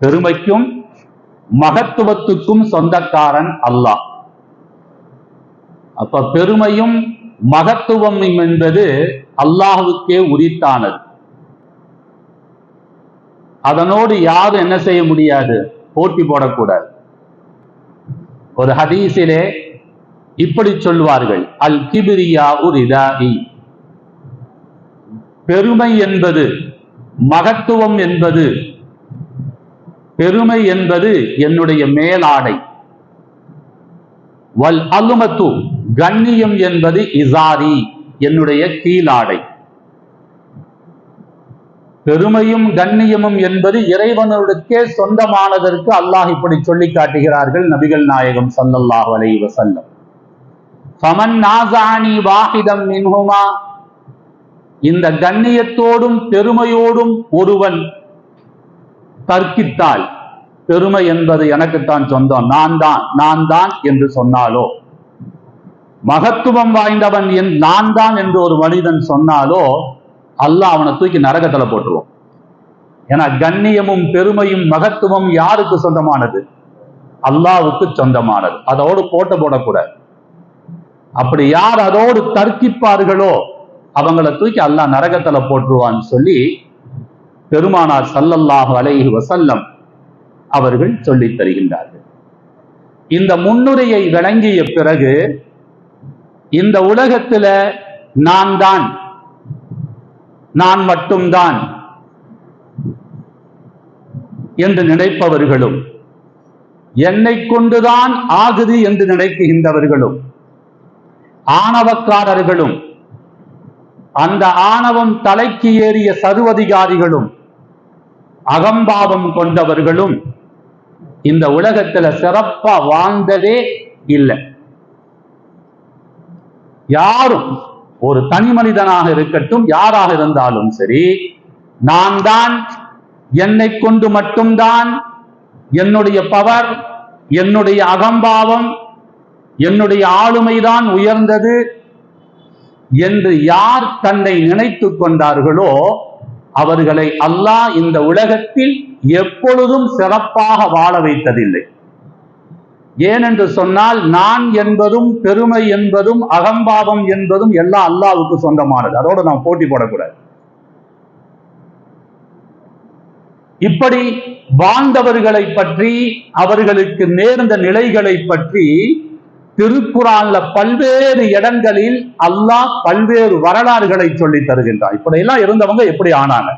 பெருமைக்கும் மகத்துவத்துக்கும் சொந்தக்காரன் அல்லாஹ். அப்ப பெருமையும் மகத்துவம் என்பது அல்லாஹுக்கே உரித்தானது. அதனோடு யாரும் என்ன செய்ய முடியாது? போட்டி போடக்கூடாது. ஒரு ஹதீஸிலே இப்படி சொல்வார்கள் அல் கிபிரியா உரிதாஇ பெருமை என்பது மகத்துவம் என்பது பெருமை என்பது என்னுடைய மேலாடை. வல் அலுமத்து கண்ணியம் என்பது இசாரி என்னுடைய கீழாடை. பெருமையும் கண்ணியமும் என்பது இறைவனுக்கே சொந்தமானதற்கு அல்லாஹ் இப்படி சொல்லி காட்டுகிறார்கள் நபிகள் நாயகம் சல்லல்லாஹ் அலைஹி வஸல்லம். சமன் நாசானி வாஹிதம் மின்ஹுமா இந்த கண்ணியத்தோடும் பெருமையோடும் ஒருவன் தர்க்கித்தாய். பெருமை என்பது எனக்குத்தான் சொந்தம். நான் தான் நான் தான் என்று சொன்னாலோ? மகத்துவம் வாய்ந்தவன் என் நான் தான் என்று ஒரு மனிதன் சொன்னாலோ அல்லாஹ் அவனை தூக்கி நரகத்துல போட்டுருவோம் ஏன்னா கண்ணியமும் பெருமையும் மகத்துவம் யாருக்கு சொந்தமானது? அல்லாவுக்கு சொந்தமானது. அதோடு போட்ட போடக்கூடாது. அப்படி யார் அதோடு தர்க்கிப்பார்களோ அவங்கள தூக்கி அல்லாஹ் நரகத்துல போட்டுருவான்னு சொல்லி பெருமானார் சல்லல்லாஹு அலைஹி வசல்லம் அவர்கள் சொல்லித் தருகின்றார்கள். இந்த முன்னுரையை விளங்கிய பிறகு இந்த உலகத்துல நான் தான் நான் மட்டும்தான் என்று நினைப்பவர்களும் என்னை கொண்டுதான் ஆகுது என்று நினைக்கின்றவர்களும் ஆணவக்காரர்களும் அந்த ஆணவம் தலைக்கு ஏறிய சர்வதிகாரிகளும் அகம்பாவம் கொண்டவர்களும் இந்த உலகத்துல சிறப்பா வாழ்ந்ததே இல்லை. யாரும் ஒரு தனி மனிதனாக இருக்கட்டும் யாராக இருந்தாலும் சரி நான் தான் என்னை கொண்டு மட்டும்தான் என்னுடைய பவர் என்னுடைய அகம்பாவம் என்னுடைய ஆளுமைதான் உயர்ந்தது என்று யார் தன்னை நினைத்து கொண்டார்களோ அவர்களை அல்லாஹ் இந்த உலகத்தில் எப்பொழுதும் சிறப்பாக வாழ வைத்ததில்லை. ஏனென்று சொன்னால் நான் என்பதும் பெருமை என்பதும் அகம்பாவம் என்பதும் எல்லாம் அல்லாவுக்கு சொந்தமானது. அதோட நாம் போட்டி போடக்கூடாது. இப்படி வாழ்ந்தவர்களை பற்றி அவர்களுக்கு நேர்ந்த நிலைகளை பற்றி திருக்குறான்ல பல்வேறு இடங்களில் அல்லாஹ் பல்வேறு வரலாறுகளை சொல்லி தருகின்றான். இப்படியெல்லாம் இருந்தவங்க எப்படி ஆனாங்க?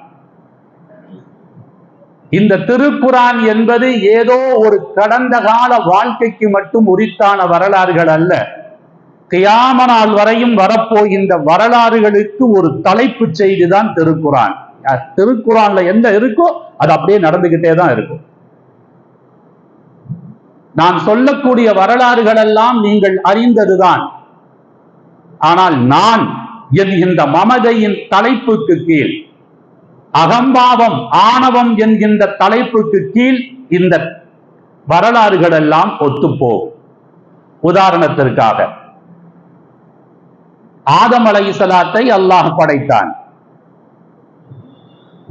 இந்த திருக்குறான் என்பது ஏதோ ஒரு கடந்த கால வாழ்க்கைக்கு மட்டும் உரித்தான வரலாறுகள் அல்ல. கியாம நாள் வரையும் வரப்போகின்ற வரலாறுகளுக்கு ஒரு தலைப்பு செய்திதான் திருக்குறான். திருக்குறான்ல எந்த இருக்கோ அது அப்படியே நடந்துகிட்டே தான் இருக்கும். நான் சொல்லக்கூடிய வரலாறுகள் எல்லாம் நீங்கள் அறிந்ததுதான். ஆனால் நான் என்கின்ற மமதையின் தலைப்புக்கு கீழ் அகம்பாவம் ஆணவம் என்கின்ற தலைப்புக்கு கீழ் இந்த வரலாறுகள் எல்லாம் ஒத்துப்போகும் உதாரணத்திற்காக ஆதம் சலாத்தை அல்லாஹ் படைத்தான்.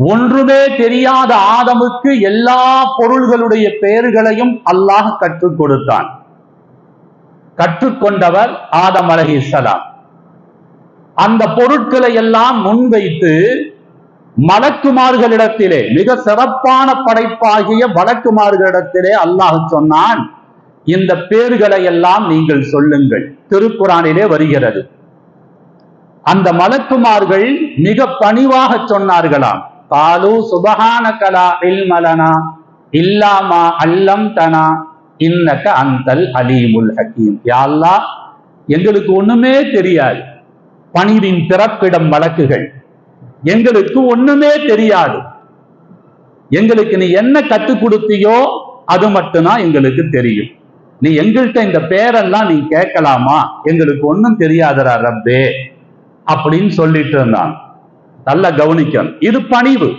ஒன்றுமே தெரியாத ஆதமுக்கு எல்லா பொருள்களுடைய பெயர்களையும் அல்லாஹ் கற்றுக் கொடுத்தான். கற்றுக்கொண்டவர் ஆதம் அலைஹிஸ்ஸலாம் அந்த பொருட்களை எல்லாம் முன்வைத்து மலக்குமார்களிடத்திலே மிக சிறப்பான படைப்பாகிய வழக்குமார்களிடத்திலே அல்லாஹ் சொன்னான் இந்த பேர்களை எல்லாம் நீங்கள் சொல்லுங்கள். திருக்குறானிலே வருகிறது. அந்த மலக்குமார்கள் மிக பணிவாக சொன்னார்களாம். காலு சுபஹான கலா இல்மலனா இல்லாமா அல்லம் தனா இன்னக்க அந்தல் அலீமுல் ஹக்கீம் யா அல்லாஹ் எங்களுக்கு ஒண்ணுமே தெரியாது. பணிவின் பிறப்பிடம் வழக்குகள். எங்களுக்கு ஒண்ணுமே தெரியாது. எங்களுக்கு நீ என்ன கற்றுக் கொடுத்தியோ அது மட்டும்தான் எங்களுக்கு தெரியும். நீ எங்கள்கிட்ட இந்த பேரெல்லாம் நீ கேட்கலாமா? எங்களுக்கு ஒண்ணும் தெரியாதரா ரப்பே அப்படின்னு சொல்லிட்டு இருந்தான். நல்லா கவனிக்கணும். இது பணிவு.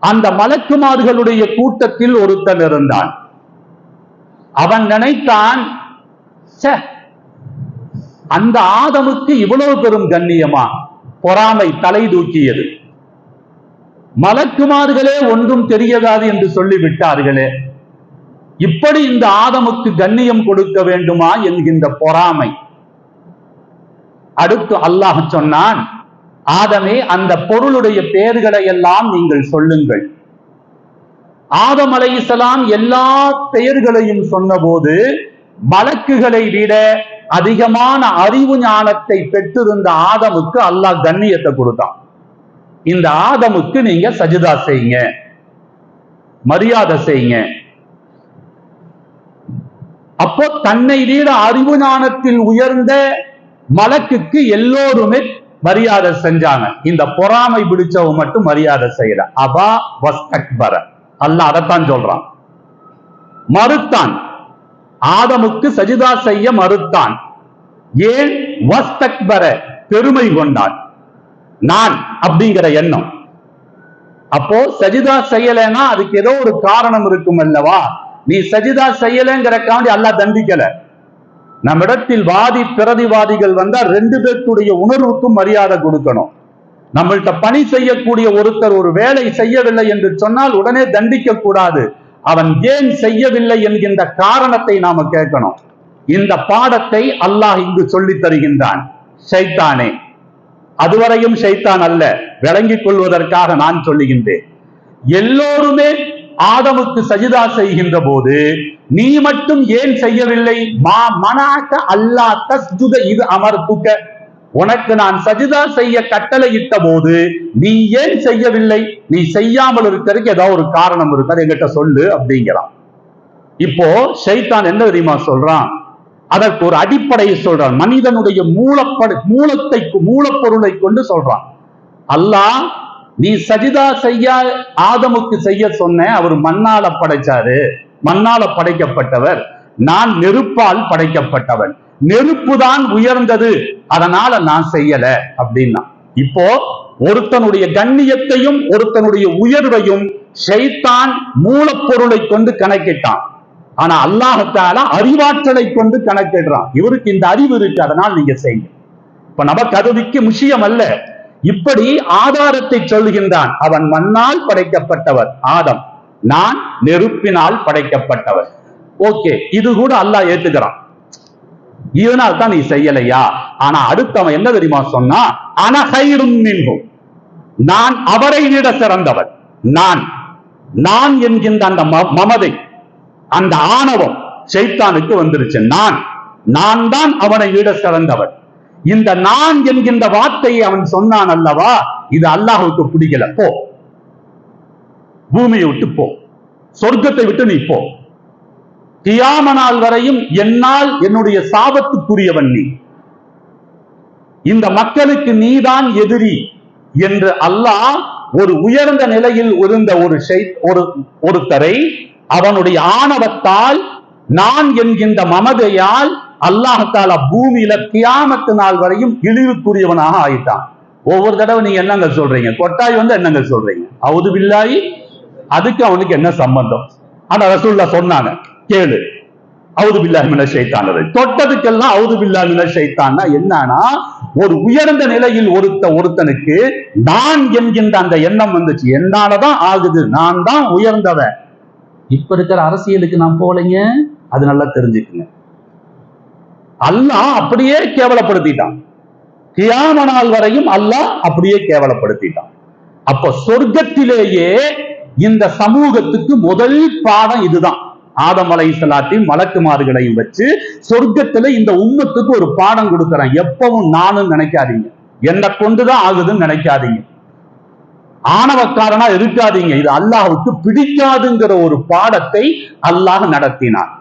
அந்த மலக்குமார்களுடைய கூட்டத்தில் ஒருத்தன் இருந்தான். அவன் நினைத்தான் அந்த ஆதமுக்கு இவ்வளவு பெரும் கண்ணியமா? பொறாமை தலை தூக்கியது. மலக்குமார்களே ஒன்றும் தெரியாதாது என்று சொல்லிவிட்டார்களே இப்படி இந்த ஆதமுக்கு கண்ணியம் கொடுக்க வேண்டுமா? என்கின்ற பொறாமை. அடுத்து அல்லாஹ் சொன்னான் ஆதமே அந்த பொருளுடைய பெயர்களை எல்லாம் நீங்கள் சொல்லுங்கள். ஆதம் அலைஹிஸ்ஸலாம் எல்லா பெயர்களையும் சொன்னபோது வழக்குகளை விட அதிகமான அறிவு ஞானத்தை பெற்றிருந்த ஆதமுக்கு அல்லாஹ் கண்ணியத்தை கொடுத்தான். இந்த ஆதமுக்கு நீங்க சஜிதா செய்யுங்க. மரியாதை செய்யுங்க. அப்போ தன்னை விட அறிவு ஞானத்தில் உயர்ந்த மலக்குக்கு எல்லோருமே மரியாதை செஞ்சாங்க. இந்த பொறாமை பிடிச்சவ மட்டும் மரியாதை செய்யல அபா வஸ்தக்பர. அல்லாஹ் அதைத்தான் சொல்றான். மறுத்தான். ஆதமுக்கு சஜிதா செய்ய மறுத்தான். ஏன் வஸ்தக்பர பெருமை கொண்டான்? நான் அப்படிங்கிற எண்ணம். அப்போ சஜிதா செய்யலைன்னா அதுக்கு ஏதோ ஒரு காரணம் இருக்கும் அல்லவா நீ சஜிதா செய்யலைங்கிறக்காண்டி அல்லாஹ் தண்டிக்கல. நம்மிடத்தில் வாதி பிரதிவாதிகள் வந்தா ரெண்டு பேர்த்துடைய உணர்வுக்கும் மரியாதை கொடுக்கணும். நம்மள்ட்ட பணி செய்யக்கூடிய ஒருத்தர் ஒரு வேலை செய்யவில்லை என்று சொன்னால் உடனே தண்டிக்க கூடாது. அவன் ஏன் செய்யவில்லை என்கின்ற காரணத்தை நாம கேட்கணும். இந்த பாடத்தை அல்லாஹ் இங்கு சொல்லித் தருகின்றான். ஷைத்தானே. அதுவரையும் ஷைத்தான் அல்ல. விளங்கிக் கொள்வதற்காக நான் சொல்லுகின்றேன். எல்லோருமே ஆதமுக்கு சஜிதா செய்கின்ற போது நீ மட்டும் ஏன் செய்யவில்லை? மா மனாக்க அல்லா தஸ்ஜுத இது அமர்த்துக்க. உனக்கு நான் சஜிதா செய்ய கட்டளையிட்ட போது நீ ஏன் செய்யவில்லை? நீ செய்யாமல் இருக்கிறதுக்கு ஏதாவது ஒரு காரணம் இருக்கு அதை என்கிட்ட சொல்லு அப்படிங்கிறான். இப்போ ஷைத்தான் என்ன தெரியுமா சொல்றான்? அதற்கு ஒரு அடிப்படையை சொல்றான். மனிதனுடைய மூலப்படு மூலத்தை மூலப்பொருளை கொண்டு சொல்றான். அல்லாஹ் நீ சஜிதா செய்ய ஆதமுக்கு செய்ய சொன்ன அவர் மண்ணால படைச்சாரு. மண்ணால படைக்கப்பட்டவர். நான் நெருப்பால் படைக்கப்பட்டவன். நெருப்பு தான் உயர்ந்தது. அதனால நான் செய்யல அப்படின்னா. இப்போ ஒருத்தனுடைய கண்ணியத்தையும் ஒருத்தனுடைய உயர்வையும் ஷைத்தான் மூலப்பொருளை கொண்டு கணக்கிட்டான். ஆனா அல்லாஹத்தால அறிவாற்றலை கொண்டு கணக்கிடுறான். இவருக்கு இந்த அறிவு இருக்கு. அதனால் நீங்க செய்யுங்க. இப்ப நமக்கு அதுவிக்கு முஷியம் அல்ல. இப்படி ஆதாரத்தை சொல்லுகின்றான். அவன் மண்ணால் படைக்கப்பட்டவர். ஆதம். நான் நெருப்பினால் படைக்கப்பட்டவர் ஓகே இது கூட அல்லாஹ் ஏத்துக்கிறான். இதனால் தான் நீ செய்யலையா? ஆனா அடுத்தவன் என்ன தெரியுமா சொன்னா அனகைரும் மின்கும் நான் அவரை விட சிறந்தவன். நான் நான் என்கின்ற அந்த ம- மமதை அந்த ஆணவம் சைத்தானுக்கு வந்துருச்சு. நான் நான் தான் அவனை விட சிறந்தவன். இந்த நான் என்கின்ற வார்த்தையை அவன் சொன்னான் அல்லவா? இது அல்லாஹுக்கு பிடிக்கல. போ. பூமியை விட்டு போ. சொர்க்கத்தை விட்டு நீ போ. கியாம நாள் வரையும் என்னால் என்னுடைய சாபத்துக்குரியவன் நீ. இந்த மக்களுக்கு நீதான் எதிரி என்று அல்லாஹ் ஒரு உயர்ந்த நிலையில் இருந்த ஒரு ஒரு ஒருத்தரை அவனுடைய ஆணவத்தால் நான் என்கின்ற மமதையால் அல்லாஹால பூமியில கியாமத்து நாள் வரையும் இழிவுக்குரியவனாக ஆயிட்டான். ஒவ்வொரு தடவை நீங்க என்னங்க சொல்றீங்க? கொட்டாய் வந்து என்னங்க சொல்றீங்க? அவுது பில்லாயி அதுக்கு அவனுக்கு என்ன சம்பந்தம்? ஆனா ரசூல்லா சொன்னாங்க கேளு. அவுது பில்லாஹி மின தொட்டதுக்கெல்லாம் அவுது பில்லாஹி மின ஷைத்தான்னா என்னன்னா ஒரு உயர்ந்த நிலையில் ஒருத்த ஒருத்தனுக்கு நான் என்கின்ற அந்த எண்ணம் வந்துச்சு. என்னாலதான் ஆகுது? நான் தான் உயர்ந்தவன். இப்ப இருக்கிற அரசியலுக்கு நான் போலைங்க? அது நல்லா தெரிஞ்சுக்குங்க. அல்லாஹ் அப்படியே கேவலப்படுத்திட்டான். கியாம நாள் வரையும் அல்லாஹ் அப்படியே கேவலப்படுத்திட்டான். அப்ப சொர்க்கத்திலேயே இந்த சமூகத்துக்கு முதல் பாடம் இதுதான். ஆதம் அலைஹிஸ்ஸலாத்தையும் மலக்குமார்களையும் வச்சு சொர்க்கத்துல இந்த உம்மத்துக்கு ஒரு பாடம் கொடுக்கறேன். எப்பவும் நானும் நினைக்காதீங்க. என்னை கொண்டுதான் ஆகுதுன்னு நினைக்காதீங்க. ஆணவக்காரனா இருக்காதீங்க. இது அல்லாஹுக்கு பிடிக்காதுங்கிற ஒரு பாடத்தை அல்லாஹ் நடத்தினார்